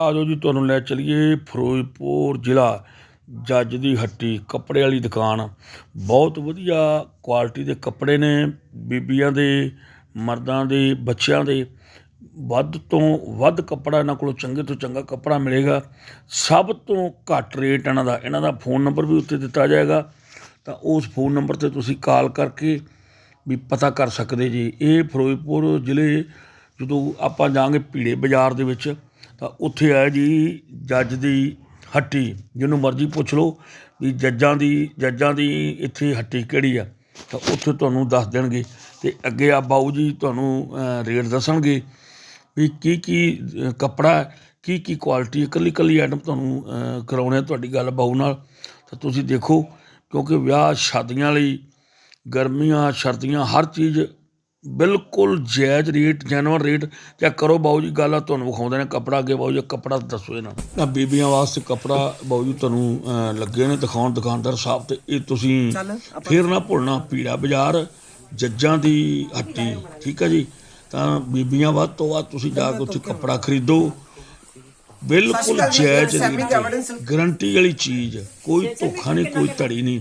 ਆਜੋ ਜੀ ਤੁਹਾਨੂੰ ਲੈ ਚਲੀਏ ਫਿਰੋਜ਼ਪੁਰ ਜ਼ਿਲ੍ਹਾ ਜੱਜ ਦੀ ਹੱਟੀ ਕੱਪੜੇ ਵਾਲੀ ਦੁਕਾਨ। ਬਹੁਤ ਵਧੀਆ ਕੁਆਲਿਟੀ ਦੇ ਕੱਪੜੇ ਨੇ ਬੀਬੀਆਂ ਦੇ, ਮਰਦਾਂ ਦੇ, ਬੱਚਿਆਂ ਦੇ। ਵੱਧ ਤੋਂ ਵੱਧ ਕੱਪੜਾ ਇਹਨਾਂ ਕੋਲੋਂ ਚੰਗੇ ਤੋਂ ਚੰਗਾ ਕੱਪੜਾ ਮਿਲੇਗਾ। ਸਭ ਤੋਂ ਘੱਟ ਰੇਟ ਇਹਨਾਂ ਦਾ। ਇਹਨਾਂ ਦਾ ਫੋਨ ਨੰਬਰ ਵੀ ਉੱਤੇ ਦਿੱਤਾ ਜਾਏਗਾ। ਤਾਂ ਉਸ ਫੋਨ ਨੰਬਰ ਤੇ ਤੁਸੀਂ ਕਾਲ ਕਰਕੇ ਵੀ ਪਤਾ ਕਰ ਸਕਦੇ ਜੀ। ਇਹ ਫਿਰੋਜ਼ਪੁਰ ਜ਼ਿਲ੍ਹੇ ਜਦੋਂ ਆਪਾਂ ਜਾਾਂਗੇ ਭੀੜੇ ਬਾਜ਼ਾਰ ਦੇ ਵਿੱਚ ਤਾਂ ਉੱਥੇ ਹੈ ਜੀ ਜੱਜ ਦੀ ਹੱਟੀ ਜਿਹਨੂੰ ਮਰਜ਼ੀ ਪੁੱਛ ਲਓ ਵੀ ਜੱਜਾਂ ਦੀ ਜੱਜਾਂ ਦੀ ਇੱਥੇ ਹੱਟੀ ਕਿਹੜੀ ਆ? ਤਾਂ ਉੱਥੇ ਤੁਹਾਨੂੰ ਦੱਸ ਦੇਣਗੇ ਅਤੇ ਅੱਗੇ ਆ ਬਾਊ ਜੀ ਤੁਹਾਨੂੰ ਰੇਟ ਦੱਸਣਗੇ ਵੀ ਕੀ ਕੀ ਕੱਪੜਾ ਕੀ ਕੀ ਕੁਆਲਿਟੀ ਇਕੱਲੀ ਇਕੱਲੀ ਆਈਟਮ ਤੁਹਾਨੂੰ ਅਹ, ਕਰਾਉਣੇ ਆ ਤੁਹਾਡੀ ਗੱਲ ਬਾਊ ਨਾਲ। ਤਾਂ ਤੁਸੀਂ ਦੇਖੋ ਕਿਉਂਕਿ ਵਿਆਹ ਸ਼ਾਦੀਆਂ ਲਈ ਗਰਮੀਆਂ ਸਰਦੀਆਂ ਹਰ ਚੀਜ਼ ਬਿਲਕੁਲ ਜਾਇਜ਼ ਰੇਟ ਜੈਨੂਅਨ ਰੇਟ ਚੈੱਕ ਕਰੋ ਬਾਊ ਜੀ ਗੱਲ ਆ ਤੁਹਾਨੂੰ ਵਿਖਾਉਂਦੇ ਨੇ ਕੱਪੜਾ ਅੱਗੇ ਬਾਊ ਜੀ ਕੱਪੜਾ ਦੱਸੋ ਇਹਨਾਂ ਨੂੰ। ਤਾਂ ਬੀਬੀਆਂ ਵਾਸਤੇ ਕੱਪੜਾ ਬਾਊ ਜੀ ਤੁਹਾਨੂੰ ਅਹ, ਲੱਗੇ ਨੇ ਦਿਖਾਉਣ ਦੁਕਾਨਦਾਰ ਸਾਹਿਬ ਤੇ ਇਹ ਤੁਸੀਂ ਫੇਰ ਨਾ ਭੁੱਲਣਾ ਪੀੜਾ ਬਾਜ਼ਾਰ ਜੱਜਾਂ ਦੀ ਹੱਟੀ ਠੀਕ ਹੈ ਜੀ? ਤਾਂ ਬੀਬੀਆਂ ਵੱਧ ਤੋਂ ਵੱਧ ਤੁਸੀਂ ਜਾ ਕੇ ਉੱਥੇ ਕੱਪੜਾ ਖਰੀਦੋ। ਬਿਲਕੁਲ ਜਾਇਜ਼ ਰੇਟ ਗਾਰੰਟੀ ਵਾਲੀ ਚੀਜ਼ ਕੋਈ ਧੋਖਾ ਨਹੀਂ ਕੋਈ ਧੜੀ ਨਹੀਂ।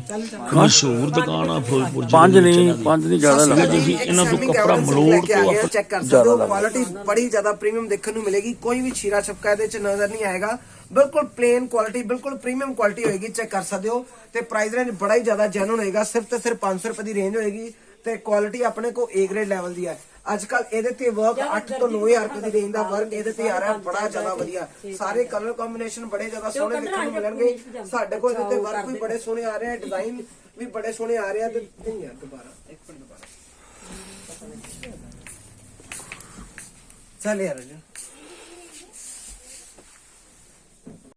ਮਸ਼ਹੂਰ ਦੁਕਾਨ ਆ ਫਿਰੋਜ਼ਪੁਰ ਪੰਜ ਨਹੀਂ ਪੰਜ ਨਹੀਂ ਜ਼ਿਆਦਾ ਲੱਗਦਾ। ਜੀ ਇਹਨਾਂ ਤੋਂ ਕੱਪੜਾ ਮਲੋੜ ਤੋਂ ਆਪਾਂ ਚੈੱਕ ਕਰ ਸਕਦੇ ਹੋ। ਕੁਆਲਿਟੀ ਬੜੀ ਜ਼ਿਆਦਾ ਪ੍ਰੀਮੀਅਮ ਦੇਖਣ ਨੂੰ ਮਿਲੇਗੀ ਕੋਈ ਵੀ ਛੀਰਾ ਛਪਕਾ ਇਹਦੇ ਚ ਨਜ਼ਰ ਨਹੀਂ ਆਏਗਾ। ਬਿਲਕੁਲ ਪਲੇਨ ਕੁਆਲਿਟੀ ਬਿਲਕੁਲ ਪ੍ਰੀਮੀਅਮ ਕੁਆਲਿਟੀ ਹੋਏਗੀ ਚੈੱਕ ਕਰ ਸਕਦੇ ਹੋ। ਤੇ ਪ੍ਰਾਈਸ ਰੇਂਜ ਬੜਾ ਹੀ ਜ਼ਿਆਦਾ ਜੈਨੂਨ ਹੋਏਗਾ ਸਿਰਫ ਤੇ ਸਿਰਫ 500 ਰੁਪਏ ਦੀ ਰੇਂਜ ਹੋਏਗੀ ਤੇ ਕੁਆਲਿਟੀ ਆਪਣੇ ਕੋ A ਗ੍ਰੇਡ ਲੈਵਲ ਦੀ ਹੈ। ਅੱਜ ਕੱਲ ਇਹਦੇ ਤੇ ਵਰਕ 8 ਤੋਂ 9000 ਰੁਪਏ ਦੀ ਰੇਂਜ ਦਾ ਵਰਕ ਇਹਦੇ ਤੇ ਆ ਰਿਹਾ ਬੜਾ ਜ਼ਿਆਦਾ ਵਧੀਆ। ਸਾਰੇ ਕਲਰ ਕੰਬੀਨੇਸ਼ਨ ਬੜੇ ਜ਼ਿਆਦਾ ਸੋਹਣੇ ਦੇਖਣ ਨੂੰ ਮਿਲਣਗੇ। ਸਾਡੇ ਕੋਲ ਇਹਦੇ ਤੇ ਵਰਕ ਵੀ ਬੜੇ ਸੋਹਣੇ ਆ ਰਹੇ ਆ ਡਿਜ਼ਾਈਨ ਵੀ ਬੜੇ ਸੋਹਣੇ ਆ ਰਹੇ ਆ ਤੇ ਨਹੀਂ ਯਾਰ ਦੁਬਾਰਾ ਇੱਕ ਮਿੰਟ ਦੁਬਾਰਾ। ਚੱਲ ਯਾਰ ਅਰਜੁਨ।